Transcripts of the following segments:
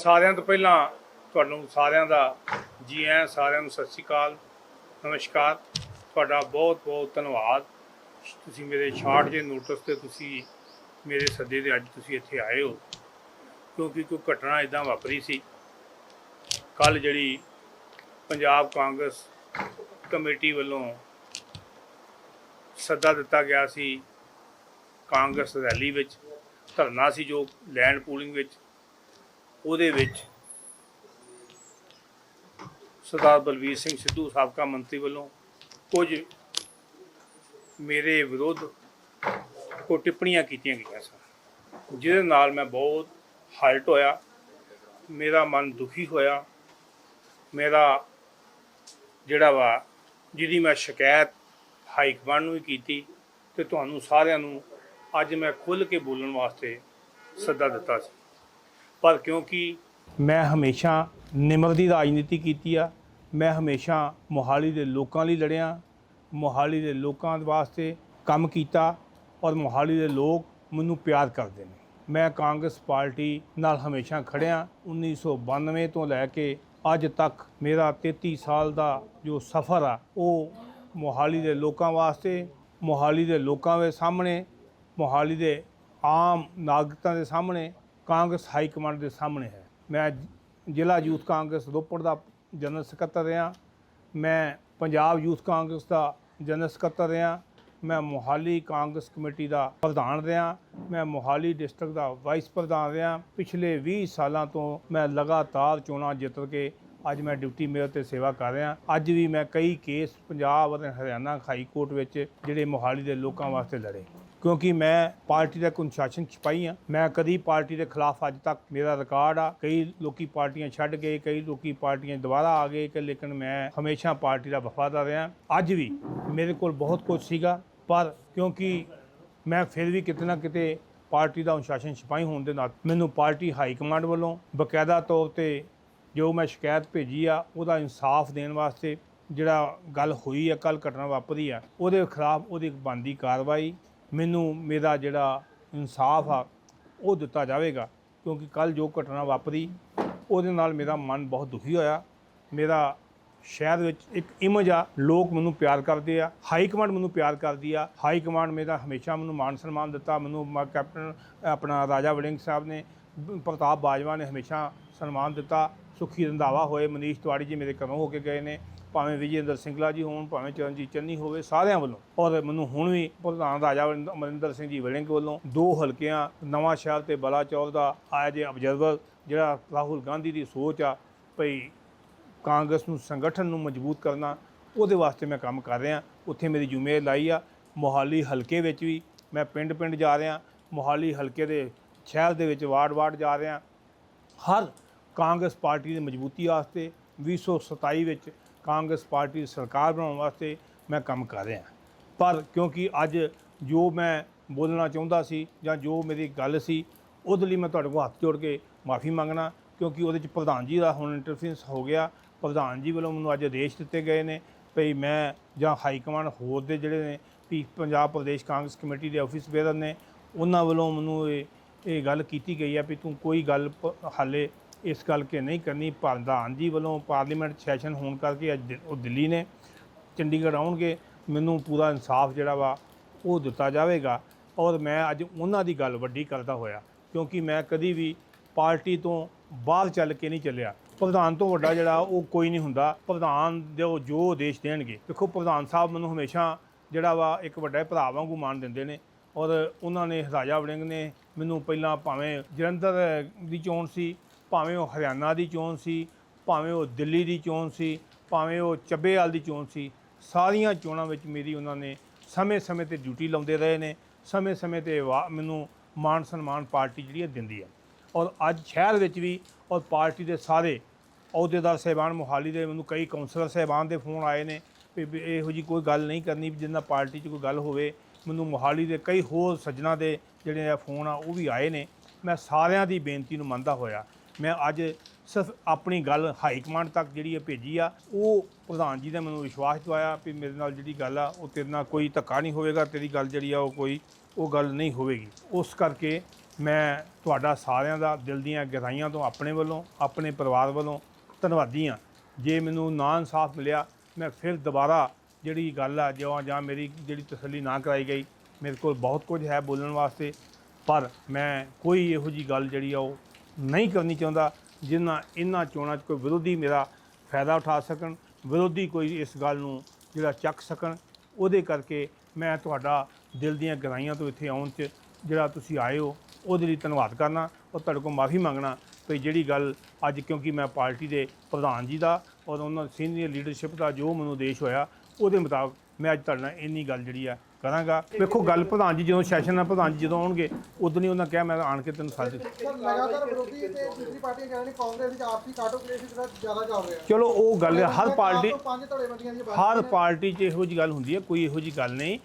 ਸਾਰਿਆਂ ਤੋਂ ਪਹਿਲਾਂ ਤੁਹਾਨੂੰ ਸਾਰਿਆਂ ਦਾ ਜੀ ਆਇਆਂ, ਸਾਰਿਆਂ ਨੂੰ ਸਤਿ ਸ਼੍ਰੀ ਅਕਾਲ, ਨਮਸਕਾਰ। ਤੁਹਾਡਾ ਬਹੁਤ ਬਹੁਤ ਧੰਨਵਾਦ। ਤੁਸੀਂ ਮੇਰੇ ਸ਼ਾਰਟ ਜੇ ਨੋਟਿਸ ਤੇ ਤੁਸੀਂ ਮੇਰੇ ਸੱਦੇ ਤੇ ਅੱਜ ਤੁਸੀਂ ਇੱਥੇ ਆਏ ਹੋ, ਕਿਉਂਕਿ ਕੋਈ ਘਟਨਾ ਇਦਾਂ ਵਾਪਰੀ ਸੀ। ਕੱਲ ਜਿਹੜੀ ਪੰਜਾਬ ਕਾਂਗਰਸ ਕਮੇਟੀ ਵੱਲੋਂ ਸੱਦਾ ਦਿੱਤਾ ਗਿਆ ਸੀ ਕਾਂਗਰਸ ਰੈਲੀ ਵਿੱਚ, ਧਰਨਾ ਸੀ ਜੋ ਲੈਂਡ ਪੂਲਿੰਗ ਵਿੱਚ। ਉਹਦੇ ਵਿੱਚ ਸਰਦਾਰ ਬਲਵੀਰ ਸਿੰਘ ਸਿੱਧੂ ਸਾਬਕਾ ਮੰਤਰੀ ਵੱਲੋਂ ਕੁਝ ਮੇਰੇ ਵਿਰੁੱਧ ਕੋ ਟਿੱਪਣੀਆਂ ਕੀਤੀਆਂ ਗਈਆਂ ਸਨ, ਜਿਹਦੇ ਨਾਲ ਮੈਂ ਬਹੁਤ ਹਰਟ ਹੋਇਆ, ਮੇਰਾ ਮਨ ਦੁਖੀ ਹੋਇਆ, ਮੇਰਾ ਜਿਹੜਾ ਵਾ ਜਿਹਦੀ ਮੈਂ ਸ਼ਿਕਾਇਤ ਹਾਈ ਕਮਾਂਡ ਨੂੰ ਵੀ ਕੀਤੀ ਤੇ ਤੁਹਾਨੂੰ ਸਾਰਿਆਂ ਨੂੰ ਅੱਜ ਮੈਂ ਖੁੱਲ੍ਹ ਕੇ ਬੋਲਣ ਵਾਸਤੇ ਸੱਦਾ ਦਿੱਤਾ ਸੀ। ਪਰ ਕਿਉਂਕਿ ਮੈਂ ਹਮੇਸ਼ਾ ਨਿਮਰ ਦੀ ਰਾਜਨੀਤੀ ਕੀਤੀ ਆ, ਮੈਂ ਹਮੇਸ਼ਾ ਮੋਹਾਲੀ ਦੇ ਲੋਕਾਂ ਲਈ ਲੜਿਆ, ਮੋਹਾਲੀ ਦੇ ਲੋਕਾਂ ਵਾਸਤੇ ਕੰਮ ਕੀਤਾ ਔਰ ਮੋਹਾਲੀ ਦੇ ਲੋਕ ਮੈਨੂੰ ਪਿਆਰ ਕਰਦੇ ਨੇ। ਮੈਂ ਕਾਂਗਰਸ ਪਾਰਟੀ ਨਾਲ ਹਮੇਸ਼ਾ ਖੜਿਆ 1992 ਤੋਂ ਲੈ ਕੇ ਅੱਜ ਤੱਕ ਮੇਰਾ 33 ਸਾਲ ਦਾ ਜੋ ਸਫ਼ਰ ਆ, ਉਹ ਮੋਹਾਲੀ ਦੇ ਲੋਕਾਂ ਵਾਸਤੇ, ਮੋਹਾਲੀ ਦੇ ਲੋਕਾਂ ਦੇ ਸਾਹਮਣੇ, ਮੋਹਾਲੀ ਦੇ ਆਮ ਨਾਗਰਿਕਾਂ ਦੇ ਸਾਹਮਣੇ ਕਾਂਗਰਸ ਹਾਈ ਕਮਾਂਡ ਦੇ ਸਾਹਮਣੇ ਹੈ। ਮੈਂ ਜ਼ਿਲ੍ਹਾ ਯੂਥ ਕਾਂਗਰਸ ਰੋਪੜ ਦਾ ਜਨਰਲ ਸਕੱਤਰ ਰਿਹਾ। ਮੈਂ ਪੰਜਾਬ ਯੂਥ ਕਾਂਗਰਸ ਦਾ ਜਨਰਲ ਸਕੱਤਰ ਰਿਹਾ। ਮੈਂ ਮੋਹਾਲੀ ਕਾਂਗਰਸ ਕਮੇਟੀ ਦਾ ਪ੍ਰਧਾਨ ਰਿਹਾ। ਮੈਂ ਮੋਹਾਲੀ ਡਿਸਟ੍ਰਿਕਟ ਦਾ ਵਾਈਸ ਪ੍ਰਧਾਨ ਰਿਹਾ। ਪਿਛਲੇ 20 ਸਾਲਾਂ ਤੋਂ ਮੈਂ ਲਗਾਤਾਰ ਚੋਣਾਂ ਜਿੱਤ ਕੇ ਅੱਜ ਮੈਂ ਡਿਊਟੀ ਮੇਅਰ ਤੇ ਸੇਵਾ ਕਰ ਰਿਹਾ। ਅੱਜ ਵੀ ਮੈਂ ਕਈ ਕੇਸ ਪੰਜਾਬ ਅਤੇ ਹਰਿਆਣਾ ਹਾਈ ਕੋਰਟ ਵਿੱਚ ਜਿਹੜੇ ਮੋਹਾਲੀ ਦੇ ਲੋਕਾਂ ਵਾਸਤੇ ਲੜੇ। ਕਿਉਂਕਿ ਮੈਂ ਪਾਰਟੀ ਦਾ ਇੱਕ ਅਨੁਸ਼ਾਸਨ ਸਿਪਾਹੀ ਹਾਂ। ਮੈਂ ਕਦੀ ਪਾਰਟੀ ਦੇ ਖਿਲਾਫ ਅੱਜ ਤੱਕ ਮੇਰਾ ਰਿਕਾਰਡ ਆ। ਕਈ ਲੋਕੀ ਪਾਰਟੀਆਂ ਛੱਡ ਗਏ, ਕਈ ਲੋਕੀ ਪਾਰਟੀਆਂ ਦੁਬਾਰਾ ਆ ਗਏ ਕਿ ਲੇਕਿਨ ਮੈਂ ਹਮੇਸ਼ਾ ਪਾਰਟੀ ਦਾ ਵਫਾਦਾਰ ਰਿਹਾ। ਅੱਜ ਵੀ ਮੇਰੇ ਕੋਲ ਬਹੁਤ ਕੁਝ ਸੀਗਾ, ਪਰ ਕਿਉਂਕਿ ਮੈਂ ਫਿਰ ਵੀ ਕਿਤੇ ਨਾ ਕਿਤੇ ਪਾਰਟੀ ਦਾ ਅਨੁਸ਼ਾਸਨ ਸਿਪਾਹੀ ਹੋਣ ਦੇ ਨਾਲ ਮੈਨੂੰ ਪਾਰਟੀ ਹਾਈ ਕਮਾਂਡ ਵੱਲੋਂ ਬਕਾਇਦਾ ਤੌਰ ਤੇ ਜੋ ਮੈਂ ਸ਼ਿਕਾਇਤ ਭੇਜੀ ਆ, ਉਹਦਾ ਇਨਸਾਫ ਦੇਣ ਵਾਸਤੇ ਜਿਹੜਾ ਗੱਲ ਹੋਈ ਆ ਕੱਲ ਘਟਨਾ ਵਾਪਰੀ ਆ, ਉਹਦੇ ਖਿਲਾਫ ਉਹਦੀ ਬਣਦੀ ਕਾਰਵਾਈ ਮੈਨੂੰ ਮੇਰਾ ਜਿਹੜਾ ਇਨਸਾਫ ਆ, ਉਹ ਦਿੱਤਾ ਜਾਵੇਗਾ। ਕਿਉਂਕਿ ਕੱਲ ਜੋ ਘਟਨਾ ਵਾਪਰੀ, ਉਹਦੇ ਨਾਲ ਮੇਰਾ ਮਨ ਬਹੁਤ ਦੁਖੀ ਹੋਇਆ। ਮੇਰਾ ਸ਼ਹਿਰ ਵਿੱਚ ਇੱਕ ਇਮੇਜ ਆ, ਲੋਕ ਮੈਨੂੰ ਪਿਆਰ ਕਰਦੇ ਆ ਹਾਈ ਕਮਾਂਡ ਮੈਨੂੰ ਪਿਆਰ ਕਰਦੀ ਆ। ਹਾਈ ਕਮਾਂਡ ਮੇਰਾ ਹਮੇਸ਼ਾ ਮੈਨੂੰ ਮਾਨ ਸਨਮਾਨ ਦਿੱਤਾ। ਮੈਨੂੰ ਮ- ਕੈਪਟਨ ਆਪਣਾ ਰਾਜਾ ਵੜਿੰਗ ਸਾਹਿਬ ਨੇ, ਪ੍ਰਤਾਪ ਬਾਜਵਾ ਨੇ ਹਮੇਸ਼ਾ ਸਨਮਾਨ ਦਿੱਤਾ। ਸੁਖੀ ਰੰਧਾਵਾ ਹੋਏ, ਮਨੀਸ਼ ਤਿਵਾੜੀ ਜੀ ਮੇਰੇ ਘਰੋਂ ਹੋ ਕੇ ਗਏ ਨੇ। ਭਾਵੇਂ ਵਿਜੇਂਦਰ ਸਿੰਗਲਾ ਜੀ ਹੋਣ, ਭਾਵੇਂ ਚਰਨਜੀਤ ਚੰਨੀ ਹੋਵੇ, ਸਾਰਿਆਂ ਵੱਲੋਂ। ਔਰ ਮੈਨੂੰ ਹੁਣ ਵੀ ਪ੍ਰਧਾਨ ਰਾਜਾ ਵਰਿੰਦ- ਅਮਰਿੰਦਰ ਸਿੰਘ ਜੀ ਵੜਿੰਗ ਵੱਲੋਂ ਦੋ ਹਲਕਿਆਂ, ਨਵਾਂ ਸ਼ਹਿਰ ਤੇ ਬਲਾਚੌਰ ਦਾ ਆਇਆ ਜੇ ਅਬਜ਼ਰਵਰ ਜਿਹੜਾ ਰਾਹੁਲ ਗਾਂਧੀ ਦੀ ਸੋਚ ਆ ਭਈ ਕਾਂਗਰਸ ਨੂੰ ਸੰਗਠਨ ਨੂੰ ਮਜ਼ਬੂਤ ਕਰਨਾ, ਉਹਦੇ ਵਾਸਤੇ ਮੈਂ ਕੰਮ ਕਰ ਰਿਹਾ। ਉੱਥੇ ਮੇਰੀ ਜ਼ਿੰਮੇਵਾਰੀ ਲਾਈ ਆ। ਮੋਹਾਲੀ ਹਲਕੇ ਵਿੱਚ ਵੀ ਮੈਂ ਪਿੰਡ-ਪਿੰਡ ਜਾ ਰਿਹਾ। ਮੋਹਾਲੀ ਹਲਕੇ ਦੇ ਸ਼ਹਿਰ ਦੇ ਵਿੱਚ ਵਾਰਡ-ਵਾਰਡ ਜਾ ਰਿਹਾ। ਹਰ ਕਾਂਗਰਸ ਪਾਰਟੀ ਦੀ ਮਜ਼ਬੂਤੀ ਵਾਸਤੇ 2027 ਵਿੱਚ ਕਾਂਗਰਸ ਪਾਰਟੀ ਦੀ ਸਰਕਾਰ ਬਣਾਉਣ ਵਾਸਤੇ ਮੈਂ ਕੰਮ ਕਰ ਰਿਹਾ। ਪਰ ਕਿਉਂਕਿ ਅੱਜ ਜੋ ਮੈਂ ਬੋਲਣਾ ਚਾਹੁੰਦਾ ਸੀ ਜਾਂ ਜੋ ਮੇਰੀ ਗੱਲ ਸੀ, ਉਹਦੇ ਲਈ ਮੈਂ ਤੁਹਾਡੇ ਕੋਲ ਹੱਥ ਜੋੜ ਕੇ ਮਾਫੀ ਮੰਗਣਾ, ਕਿਉਂਕਿ ਉਹਦੇ ਚ ਪ੍ਰਧਾਨ ਜੀ ਦਾ ਹੁਣ ਇੰਟਰਫੇਰੈਂਸ ਹੋ ਗਿਆ। ਪ੍ਰਧਾਨ ਜੀ ਵੱਲੋਂ ਮੈਨੂੰ ਅੱਜ ਆਦੇਸ਼ ਦਿੱਤੇ ਗਏ ਨੇ ਭਈ ਮੈਂ ਜਾਂ ਹਾਈ ਕਮਾਂਡ ਹੋਰ ਦੇ ਜਿਹੜੇ ਨੇ ਵੀ ਪੰਜਾਬ ਪ੍ਰਦੇਸ਼ ਕਾਂਗਰਸ ਕਮੇਟੀ ਦੇ ਆਫਿਸ ਬੇਦਰ ਨੇ, ਉਹਨਾਂ ਵੱਲੋਂ ਮੈਨੂੰ ਇਹ ਇਹ ਗੱਲ ਕੀਤੀ ਗਈ ਹੈ ਵੀ ਤੂੰ ਕੋਈ ਗੱਲ ਪ- ਹਾਲੇ ਇਸ ਕਰਕੇ ਨਹੀਂ ਕਰਨੀ, ਪ੍ਰਧਾਨ ਜੀ ਵੱਲੋਂ ਪਾਰਲੀਮੈਂਟ ਸੈਸ਼ਨ ਹੋਣ ਕਰਕੇ ਅੱਜ ਦਿ- ਉਹ ਦਿੱਲੀ ਨੇ, ਚੰਡੀਗੜ੍ਹ ਆਉਣਗੇ, ਮੈਨੂੰ ਪੂਰਾ ਇਨਸਾਫ ਜਿਹੜਾ ਵਾ ਉਹ ਦਿੱਤਾ ਜਾਵੇਗਾ ਔਰ ਮੈਂ ਅੱਜ ਉਹਨਾਂ ਦੀ ਗੱਲ ਵੱਡੀ ਕਰਦਾ ਹੋਇਆ, ਕਿਉਂਕਿ ਮੈਂ ਕਦੀ ਵੀ ਪਾਰਟੀ ਤੋਂ ਬਾਹਰ ਚੱਲ ਕੇ ਨਹੀਂ ਚੱਲਿਆ। ਪ੍ਰਧਾਨ ਤੋਂ ਵੱਡਾ ਜਿਹੜਾ ਉਹ ਕੋਈ ਨਹੀਂ ਹੁੰਦਾ, ਪ੍ਰਧਾਨ ਦੇ ਉਹ ਜੋ ਆਦੇਸ਼ ਦੇਣਗੇ। ਦੇਖੋ, ਪ੍ਰਧਾਨ ਸਾਹਿਬ ਮੈਨੂੰ ਹਮੇਸ਼ਾ ਜਿਹੜਾ ਵਾ ਇੱਕ ਵੱਡੇ ਭਰਾ ਵਾਂਗੂ ਮਾਣ ਦਿੰਦੇ ਨੇ ਔਰ ਉਹਨਾਂ ਨੇ ਰਾਜਾ ਵੜਿੰਗ ਨੇ, ਮੈਨੂੰ ਪਹਿਲਾਂ ਭਾਵੇਂ ਜਲੰਧਰ ਦੀ ਚੋਣ ਸੀ ਭਾਵੇਂ ਉਹ ਹਰਿਆਣਾ ਦੀ ਚੋਣ ਸੀ, ਭਾਵੇਂ ਉਹ ਦਿੱਲੀ ਦੀ ਚੋਣ ਸੀ, ਭਾਵੇਂ ਉਹ ਚੱਬੇਵਾਲ ਦੀ ਚੋਣ ਸੀ, ਸਾਰੀਆਂ ਚੋਣਾਂ ਵਿੱਚ ਮੇਰੀ ਉਹਨਾਂ ਨੇ ਸਮੇਂ-ਸਮੇਂ ਤੇ ਡਿਊਟੀ ਲਾਉਂਦੇ ਰਹੇ ਨੇ, ਸਮੇਂ-ਸਮੇਂ ਤੇ ਵਾ- ਮੈਨੂੰ ਮਾਨ ਸਨਮਾਨ ਪਾਰਟੀ ਜਿਹੜੀ ਹੈ ਦਿੰਦੀ ਹੈ। ਔਰ ਅੱਜ ਸ਼ਹਿਰ ਵਿੱਚ ਵੀ ਔਰ ਪਾਰਟੀ ਦੇ ਸਾਰੇ ਅਹੁਦੇਦਾਰ ਸਹਿਬਾਨ ਮੋਹਾਲੀ ਦੇ, ਮੈਨੂੰ ਕਈ ਕਾਉਂਸਲਰ ਸਹਿਬਾਨ ਦੇ ਫੋਨ ਆਏ ਨੇ ਵੀ ਇਹੋ ਜੀ ਕੋਈ ਗੱਲ ਨਹੀਂ ਕਰਨੀ, ਵੀ ਜਿੰਨਾ ਪਾਰਟੀ 'ਚ ਕੋਈ ਗੱਲ ਹੋਵੇ, ਮੈਨੂੰ ਮੋਹਾਲੀ ਦੇ ਕਈ ਹੋਰ ਸੱਜਣਾ ਦੇ ਜਿਹੜੇ ਆ ਫੋਨ ਆ, ਉਹ ਵੀ ਆਏ ਨੇ। ਮੈਂ ਸਾਰਿਆਂ ਦੀ ਬੇਨਤੀ ਨੂੰ ਮੰਨਦਾ ਹੋਇਆ ਮੈਂ ਅੱਜ ਸਿਰਫ ਆਪਣੀ ਗੱਲ ਹਾਈ ਕਮਾਂਡ ਤੱਕ ਜਿਹੜੀ ਹੈ ਭੇਜੀ ਆ, ਉਹ ਪ੍ਰਧਾਨ ਜੀ ਨੇ ਮੈਨੂੰ ਵਿਸ਼ਵਾਸ ਦਿਵਾਇਆ ਵੀ ਮੇਰੇ ਨਾਲ ਜਿਹੜੀ ਗੱਲ ਆ, ਉਹ ਤੇਰੇ ਨਾਲ ਕੋਈ ਧੱਕਾ ਨਹੀਂ ਹੋਵੇਗਾ, ਤੇਰੀ ਗੱਲ ਜਿਹੜੀ ਆ, ਉਹ ਕੋਈ, ਉਹ ਗੱਲ ਨਹੀਂ ਹੋਵੇਗੀ। ਉਸ ਕਰਕੇ ਮੈਂ ਤੁਹਾਡਾ ਸਾਰਿਆਂ ਦਾ ਦਿਲ ਦੀਆਂ ਗਹਿਰਾਈਆਂ ਤੋਂ ਆਪਣੇ ਵੱਲੋਂ, ਆਪਣੇ ਪਰਿਵਾਰ ਵੱਲੋਂ ਧੰਨਵਾਦੀ ਹਾਂ। ਜੇ ਮੈਨੂੰ ਨਾ ਇਨਸਾਫ ਮਿਲਿਆ, ਮੈਂ ਫਿਰ ਦੁਬਾਰਾ ਜਿਹੜੀ ਗੱਲ ਆ ਜੋ ਜਾਂ ਮੇਰੀ ਜਿਹੜੀ ਤਸੱਲੀ ਨਾ ਕਰਾਈ ਗਈ, ਮੇਰੇ ਕੋਲ ਬਹੁਤ ਕੁਝ ਹੈ ਬੋਲਣ ਵਾਸਤੇ, ਪਰ ਮੈਂ ਕੋਈ ਇਹੋ ਜੀ ਗੱਲ ਜਿਹੜੀ ਆ, ਉਹ ਨਹੀਂ ਕਰਨੀ ਚਾਹੁੰਦਾ ਜਿਨ੍ਹਾਂ ਇਹਨਾਂ ਚੋਣਾਂ 'ਚ ਕੋਈ ਵਿਰੋਧੀ ਮੇਰਾ ਫਾਇਦਾ ਉਠਾ ਸਕਣ, ਵਿਰੋਧੀ ਕੋਈ ਇਸ ਗੱਲ ਨੂੰ ਜਿਹੜਾ ਚੱਕ ਸਕਣ, ਉਹਦੇ ਕਰਕੇ ਮੈਂ ਤੁਹਾਡਾ ਦਿਲ ਦੀਆਂ ਗਹਿਰਾਈਆਂ ਤੋਂ ਇੱਥੇ ਆਉਣ 'ਚ ਜਿਹੜਾ ਤੁਸੀਂ ਆਏ ਹੋ, ਉਹਦੇ ਲਈ ਧੰਨਵਾਦ ਕਰਨਾ ਔਰ ਤੁਹਾਡੇ ਕੋਲ ਮਾਫੀ ਮੰਗਣਾ ਵੀ ਜਿਹੜੀ ਗੱਲ ਅੱਜ ਕਿਉਂਕਿ ਮੈਂ ਪਾਰਟੀ ਦੇ ਪ੍ਰਧਾਨ ਜੀ ਦਾ ਔਰ ਉਹਨਾਂ ਸੀਨੀਅਰ ਲੀਡਰਸ਼ਿਪ ਦਾ ਜੋ ਮੈਨੂੰ ਦੇਸ਼ ਹੋਇਆ, ਉਹਦੇ ਮੁਤਾਬਕ ਮੈਂ ਅੱਜ ਤੁਹਾਡੇ ਨਾਲ ਇੰਨੀ ਗੱਲ ਜਿਹੜੀ ਆ ਕਰਾਂਗਾ। ਵੇਖੋ ਗੱਲ ਪ੍ਰਧਾਨ ਜੀ ਜਦੋਂ ਸੈਸ਼ਨ ਨਾਲ ਪ੍ਰਧਾਨ ਜੀ ਜਦੋਂ ਆਉਣਗੇ ਉਦੋਂ ਹੀ ਉਹਨਾਂ ਕਿਹਾ ਮੈਂ ਆਣ ਕੇ ਤੈਨੂੰ ਸੱਦ ਸਰ ਲਗਾਤਾਰ ਵਿਰੋਧੀ ਤੇ ਦੂਸਰੀ ਪਾਰਟੀਆਂ ਕਹਿ ਰਹੀਆਂ ਕਾਂਗਰਸ ਵਿੱਚ ਆਪਸੀ ਕਾਟੋ ਕਲੇਸ਼ ਜਿਹੜਾ ਜ਼ਿਆਦਾ ਚੱਲ ਰਿਹਾ। ਚਲੋ ਉਹ ਗੱਲ ਹੈ, ਹਰ ਪਾਰਟੀ ਪੰਜ ਧੜੇਬੰਦੀਆਂ ਦੀ ਹਰ ਪਾਰਟੀ 'ਚ ਇਹੋ ਜੀ ਗੱਲ ਹੁੰਦੀ ਹੈ ਕੋਈ ਇਹੋ ਜੀ ਗੱਲ ਨਹੀਂ।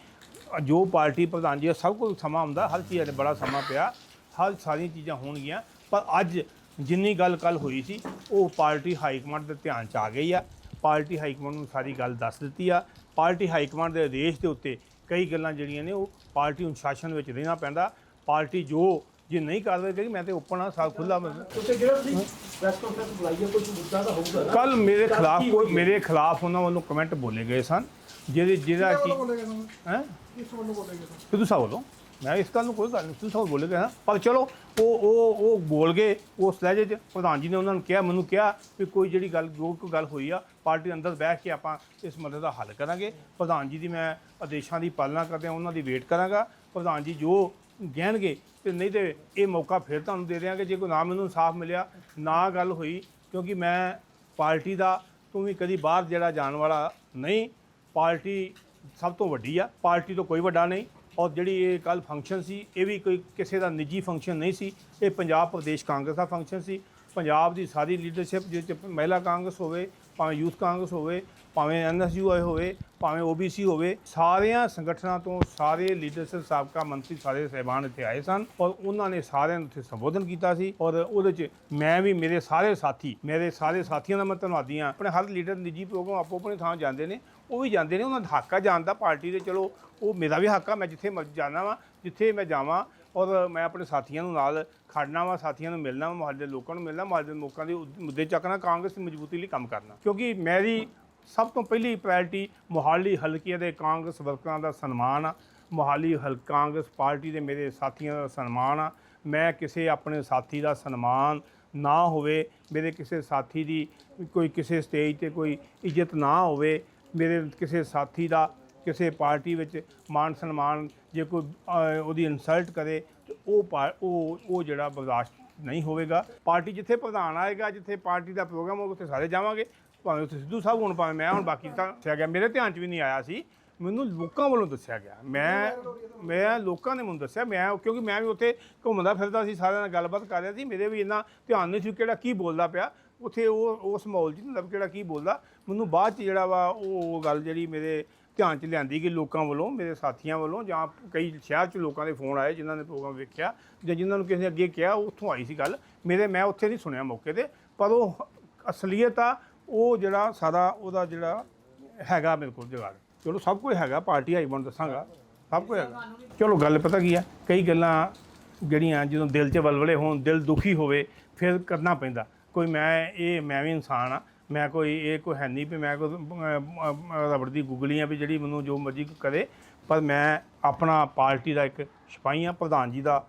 ਜੋ ਪਾਰਟੀ ਪ੍ਰਧਾਨ ਜੀ ਦਾ ਸਭ ਕੋਲ ਸਮਾਂ ਹੁੰਦਾ ਹਰ ਚੀਜ਼ ਦਾ ਬੜਾ ਸਮਾਂ ਪਿਆ ਹਰ ਸਾਰੀਆਂ ਚੀਜ਼ਾਂ ਹੋਣਗੀਆਂ ਪਰ ਅੱਜ ਜਿੰਨੀ ਗੱਲ ਕੱਲ ਹੋਈ ਸੀ ਉਹ ਪਾਰਟੀ ਹਾਈ ਕਮਾਂਡ ਦੇ ਧਿਆਨ 'ਚ ਆ ਗਈ ਆ। ਪਾਰਟੀ ਹਾਈ ਕਮਾਂਡ ਨੂੰ ਸਾਰੀ ਗੱਲ ਦੱਸ ਦਿੱਤੀ ਆ। ਪਾਰਟੀ ਹਾਈ ਕਮਾਂਡ ਦੇ ਆਦੇਸ਼ ਦੇ ਉੱਤੇ ਕਈ ਗੱਲਾਂ ਜਿਹੜੀਆਂ ਨੇ ਉਹ ਪਾਰਟੀ ਅਨੁਸ਼ਾਸਨ ਵਿੱਚ ਰਹਿਣਾ ਪੈਂਦਾ। ਪਾਰਟੀ ਜੋ ਜੇ ਨਹੀਂ ਕਾਰਵਾਈ ਕਰੀ ਮੈਂ ਤੇ ਓਪਨ ਆ ਸਾਲ ਖੁੱਲਾ ਉੱਤੇ ਜਿਹੜਾ ਤੁਸੀਂ ਪ੍ਰੈਸ ਕਾਨਫਰੰਸ ਬੁਲਾਈ ਹੈ ਕੋਈ ਮੁੱਦਾ ਤਾਂ ਹੋਊਗਾ ਨਾ? ਕੱਲ ਮੇਰੇ ਖਿਲਾਫ ਕੋਈ ਮੇਰੇ ਖਿਲਾਫ ਉਹਨਾਂ ਵੱਲੋਂ ਕਮੈਂਟ ਬੋਲੇ ਗਏ ਸਨ। ਜਿਹਦੇ ਜਿਹਦਾ ਕਿਹਦੇ ਕਿ ਹੈ? ਕਿਸ ਵੱਲੋਂ ਬੋਲੇ ਗਏ ਸਨ? ਸਿੱਧੂ ਸਾਹਿਬ ਵੱਲੋਂ। ਮੈਂ ਇਸ ਗੱਲ ਨੂੰ ਕੋਈ ਗੱਲ ਨਹੀਂ, ਤੁਸੀਂ ਸਾਹਿਬ ਬੋਲੇ ਗਏ ਨਾ। ਪਰ ਚਲੋ, ਉਹ ਉਹ ਉਹ ਬੋਲ ਗਏ ਉਸ ਲਹਿਜੇ 'ਚ ਪ੍ਰਧਾਨ ਜੀ ਨੇ ਉਹਨਾਂ ਨੂੰ ਕਿਹਾ, ਮੈਨੂੰ ਕਿਹਾ ਵੀ ਕੋਈ ਜਿਹੜੀ ਗੱਲ, ਜੋ ਕੋਈ ਗੱਲ ਹੋਈ ਆ, ਪਾਰਟੀ ਅੰਦਰ ਬਹਿ ਕੇ ਆਪਾਂ ਇਸ ਮਸਲੇ ਦਾ ਹੱਲ ਕਰਾਂਗੇ। ਪ੍ਰਧਾਨ ਜੀ ਦੀ ਮੈਂ ਆਦੇਸ਼ਾਂ ਦੀ ਪਾਲਣਾ ਕਰਦਿਆਂ ਉਹਨਾਂ ਦੀ ਵੇਟ ਕਰਾਂਗਾ। ਪ੍ਰਧਾਨ ਜੀ ਜੋ ਗਹਿਣਗੇ ਤੇ ਨਹੀਂ ਤੇ ਇਹ ਮੌਕਾ ਫਿਰ ਤੁਹਾਨੂੰ ਦੇ ਦਿਆਂਗੇ। ਜੇ ਕੋਈ ਨਾ ਮੈਨੂੰ ਇਨਸਾਫ ਮਿਲਿਆ, ਨਾ ਗੱਲ ਹੋਈ, ਕਿਉਂਕਿ ਮੈਂ ਪਾਰਟੀ ਦਾ, ਤੂੰ ਵੀ ਕਦੀ ਬਾਹਰ ਜਿਹੜਾ ਜਾਣ ਵਾਲਾ ਨਹੀਂ, ਪਾਰਟੀ ਸਭ ਤੋਂ ਵੱਡੀ ਆ, ਪਾਰਟੀ ਤੋਂ ਕੋਈ ਵੱਡਾ ਨਹੀਂ। ਔਰ ਜਿਹੜੀ ਇਹ ਕੱਲ ਫੰਕਸ਼ਨ ਸੀ, ਇਹ ਵੀ ਕੋਈ ਕਿਸੇ ਦਾ ਨਿੱਜੀ ਫੰਕਸ਼ਨ ਨਹੀਂ ਸੀ। ਇਹ ਪੰਜਾਬ ਪ੍ਰਦੇਸ਼ ਕਾਂਗਰਸ ਦਾ ਫੰਕਸ਼ਨ ਸੀ। ਪੰਜਾਬ ਦੀ ਸਾਰੀ ਲੀਡਰਸ਼ਿਪ ਜਿਹਦੇ ਚ ਮਹਿਲਾ ਕਾਂਗਰਸ ਹੋਵੇ, ਭਾਵੇਂ ਯੂਥ ਕਾਂਗਰਸ ਹੋਵੇ, ਭਾਵੇਂ ਐਨਐਸਯੂ ਆਏ ਹੋਵੇ, ਭਾਵੇਂ ਓਬੀਸੀ ਹੋਵੇ, ਸਾਰਿਆਂ ਸੰਗਠਨਾਂ ਤੋਂ ਸਾਰੇ ਲੀਡਰਸ਼ਿਪ ਸਾਬਕਾ ਮੰਤਰੀ, ਸਾਰੇ ਸਹਿਬਾਨ ਇੱਥੇ ਆਏ ਸਨ ਔਰ ਉਹਨਾਂ ਨੇ ਸਾਰਿਆਂ ਨੂੰ ਇੱਥੇ ਸੰਬੋਧਨ ਕੀਤਾ ਸੀ ਔਰ ਉਹਦੇ ਚ ਮੈਂ ਵੀ, ਮੇਰੇ ਸਾਰੇ ਸਾਥੀ, ਮੇਰੇ ਸਾਰੇ ਸਾਥੀਆਂ ਦਾ ਮੈਂ ਧੰਨਵਾਦੀ ਹਾਂ। ਆਪਣੇ ਹਰ ਲੀਡਰ ਨਿੱਜੀ ਪ੍ਰੋਗਰਾਮ ਆਪੋ ਆਪਣੇ ਥਾਂ ਜਾਂਦੇ ਨੇ, ਉਹ ਵੀ ਜਾਂਦੇ ਨੇ, ਉਹਨਾਂ ਦਾ ਹੱਕ ਆ ਜਾਣ ਦਾ, ਪਾਰਟੀ ਦੇ ਚਲੋ, ਉਹ ਮੇਰਾ ਵੀ ਹੱਕ ਆ, ਮੈਂ ਜਿੱਥੇ ਮਰਜ਼ੀ ਜਾਣਾ ਵਾਂ, ਜਿੱਥੇ ਮੈਂ ਜਾਵਾਂ ਔਰ ਮੈਂ ਆਪਣੇ ਸਾਥੀਆਂ ਨੂੰ ਨਾਲ ਖੜਨਾ ਵਾ, ਸਾਥੀਆਂ ਨੂੰ ਮਿਲਣਾ ਵਾ, ਮੁਹੱਲੇ ਦੇ ਲੋਕਾਂ ਨੂੰ ਮਿਲਣਾ, ਮੁਹੱਲੇ ਦੇ ਲੋਕਾਂ ਦੇ ਉਦ- ਮੁੱਦੇ ਚੱਕਣਾ, ਕਾਂਗਰਸ ਦੀ ਮਜ਼ਬੂਤੀ ਲਈ ਕੰਮ ਕਰਨਾ। ਕਿਉਂਕਿ ਮੇਰੀ ਸਭ ਤੋਂ ਪਹਿਲੀ ਪ੍ਰਾਇੋਰਟੀ ਮੋਹਾਲੀ ਹਲਕੇ ਦੇ ਕਾਂਗਰਸ ਵਰਕਰਾਂ ਦਾ ਸਨਮਾਨ ਆ। ਮੋਹਾਲੀ ਹਲ, ਕਾਂਗਰਸ ਪਾਰਟੀ ਦੇ ਮੇਰੇ ਸਾਥੀਆਂ ਦਾ ਸਨਮਾਨ ਆ। ਮੈਂ ਕਿਸੇ ਆਪਣੇ ਸਾਥੀ ਦਾ ਸਨਮਾਨ ਨਾ ਹੋਵੇ, ਮੇਰੇ ਕਿਸੇ ਸਾਥੀ ਦੀ ਕੋਈ ਕਿਸੇ ਸਟੇਜ ਤੇ ਕੋਈ ਇੱਜ਼ਤ ਨਾ ਹੋਵੇ, ਮੇਰੇ ਕਿਸੇ ਸਾਥੀ ਦਾ ਕਿਸੇ ਪਾਰਟੀ ਵਿੱਚ ਮਾਨ ਸਨਮਾਨ ਜੇ ਕੋਈ ਅਹ, ਉਹਦੀ ਇਨਸਲਟ ਕਰੇ ਤੇ ਉਹ ਪਾ- ਉਹ ਉਹ ਜਿਹੜਾ ਬਰਦਾਸ਼ਤ ਨਹੀਂ ਹੋਵੇਗਾ। ਪਾਰਟੀ ਜਿੱਥੇ ਪ੍ਰਧਾਨ ਆਏਗਾ ਜਿੱਥੇ ਪਾਰਟੀ ਦਾ ਪ੍ਰੋਗਰਾਮ ਹੋਊਗਾ ਉੱਥੇ ਸਾਰੇ ਜਾਵਾਂਗੇ। ਭਾਵੇਂ ਉੱਥੇ ਸਿੱਧੂ ਸਾਹਿਬ ਹੁਣ ਭਾਵੇਂ ਮੈਂ ਹੁਣ ਬਾਕੀ ਤਾਂ ਦੱਸਿਆ ਗਿਆ। ਮੇਰੇ ਧਿਆਨ 'ਚ ਵੀ ਨਹੀਂ ਆਇਆ ਸੀ। ਮੈਨੂੰ ਲੋਕਾਂ ਵੱਲੋਂ ਦੱਸਿਆ ਗਿਆ। ਮੈਂ ਮੈਂ ਲੋਕਾਂ ਨੇ ਮੈਨੂੰ ਦੱਸਿਆ। ਮੈਂ ਕਿਉਂਕਿ ਮੈਂ ਵੀ ਉੱਥੇ ਘੁੰਮਦਾ ਫਿਰਦਾ ਸੀ ਸਾਰਿਆਂ ਨਾਲ ਗੱਲਬਾਤ ਕਰ ਰਿਹਾ ਸੀ। ਮੇਰੇ ਵੀ ਇੰਨਾ ਧਿਆਨ ਨਹੀਂ ਸੀ ਕਿਹੜਾ ਕੀ ਬੋਲਦਾ ਪਿਆ। ਉੱਥੇ ਉਹ ਉਸ ਮਾਹੌਲ 'ਚ ਨਹੀਂ ਲੱਭ ਕਿਹੜਾ ਕੀ ਬੋਲਦਾ। ਮੈਨੂੰ ਬਾਅਦ 'ਚ ਜਿਹੜਾ ਵਾ ਉਹ ਗੱਲ ਜਿਹੜੀ ਮੇਰੇ ਧਿਆਨ 'ਚ ਲਿਆਂਦੀ ਕਿ ਲੋਕਾਂ ਵੱਲੋਂ, ਮੇਰੇ ਸਾਥੀਆਂ ਵੱਲੋਂ ਜਾਂ ਕਈ ਸ਼ਹਿਰ 'ਚ ਲੋਕਾਂ ਦੇ ਫੋਨ ਆਏ ਜਿਨ੍ਹਾਂ ਨੇ ਪ੍ਰੋਗਰਾਮ ਵੇਖਿਆ ਜਾਂ ਜਿਨ੍ਹਾਂ ਨੂੰ ਕਿਸੇ ਨੇ ਅੱਗੇ ਕਿਹਾ ਉੱਥੋਂ ਆਈ ਸੀ ਗੱਲ। ਮੇਰੇ, ਮੈਂ ਉੱਥੇ ਨਹੀਂ ਸੁਣਿਆ ਮੌਕੇ ਤੇ, ਪਰ ਉਹ ਅਸਲੀਅਤ ਆ, ਉਹ ਜਿਹੜਾ ਸਾਰਾ ਉਹਦਾ ਜਿਹੜਾ ਹੈਗਾ ਮੇਰੇ ਕੋਲ ਜੁਗਾੜ। ਚਲੋ ਸਭ ਕੁਝ ਹੈਗਾ, ਪਾਰਟੀ ਆਈ ਬਣ ਦੱਸਾਂਗਾ। ਸਭ ਕੁਝ ਹੈਗਾ। ਚਲੋ ਗੱਲ ਪਤਾ ਕੀ ਆ, ਕਈ ਗੱਲਾਂ ਜਿਹੜੀਆਂ ਜਦੋਂ ਦਿਲ 'ਚ ਵਲਵਲੇ ਹੋਣ, ਦਿਲ ਦੁਖੀ ਹੋਵੇ, ਫਿਰ ਕਰਨਾ ਪੈਂਦਾ। ਕੋਈ ਮੈਂ, ਇਹ ਮੈਂ ਵੀ ਇਨਸਾਨ ਆ ਮੈਂ ਕੋਈ ਇਹ ਕੋਈ ਹੈ ਨਹੀਂ ਵੀ ਮੈਂ ਕੋਈ ਰਬੜ ਦੀ ਗੁਗਲੀ ਆ ਵੀ ਜਿਹੜੀ ਮੈਨੂੰ ਜੋ ਮਰਜ਼ੀ ਕਰੇ, ਪਰ ਮੈਂ ਆਪਣਾ ਪਾਰਟੀ ਦਾ ਇੱਕ ਸਿਪਾਹੀ ਆ ਪ੍ਰਧਾਨ ਜੀ ਦਾ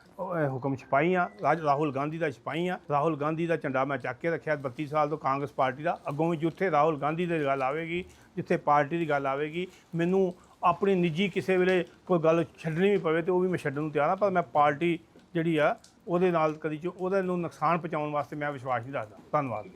ਹੁਕਮ ਸਿਪਾਹੀ ਆ ਰਾਜ ਰਾਹੁਲ ਗਾਂਧੀ ਦਾ ਸਿਪਾਹੀ ਆ ਰਾਹੁਲ ਗਾਂਧੀ ਦਾ ਝੰਡਾ ਮੈਂ ਚੱਕ ਕੇ ਰੱਖਿਆ 32 ਸਾਲ ਤੋਂ ਕਾਂਗਰਸ ਪਾਰਟੀ ਦਾ। ਅੱਗੋਂ ਵੀ ਜਿੱਥੇ ਰਾਹੁਲ ਗਾਂਧੀ ਦੀ ਗੱਲ ਆਵੇਗੀ, ਜਿੱਥੇ ਪਾਰਟੀ ਦੀ ਗੱਲ ਆਵੇਗੀ, ਮੈਨੂੰ ਆਪਣੀ ਨਿੱਜੀ ਕਿਸੇ ਵੇਲੇ ਕੋਈ ਗੱਲ ਛੱਡਣੀ ਵੀ ਪਵੇ ਤੇ ਉਹ ਵੀ ਮੈਂ ਛੱਡਣ ਨੂੰ ਤਿਆਰ ਆ ਪਰ ਮੈਂ ਪਾਰਟੀ ਜਿਹੜੀ ਆ, ਉਹਦੇ ਨਾਲ ਕਦੀ ਚ, ਉਹਦੇ ਨੂੰ ਨੁਕਸਾਨ ਪਹੁੰਚਾਉਣ ਵਾਸਤੇ ਮੈਂ ਵਿਸ਼ਵਾਸ ਨਹੀਂ ਰੱਖਦਾ। ਧੰਨਵਾਦ।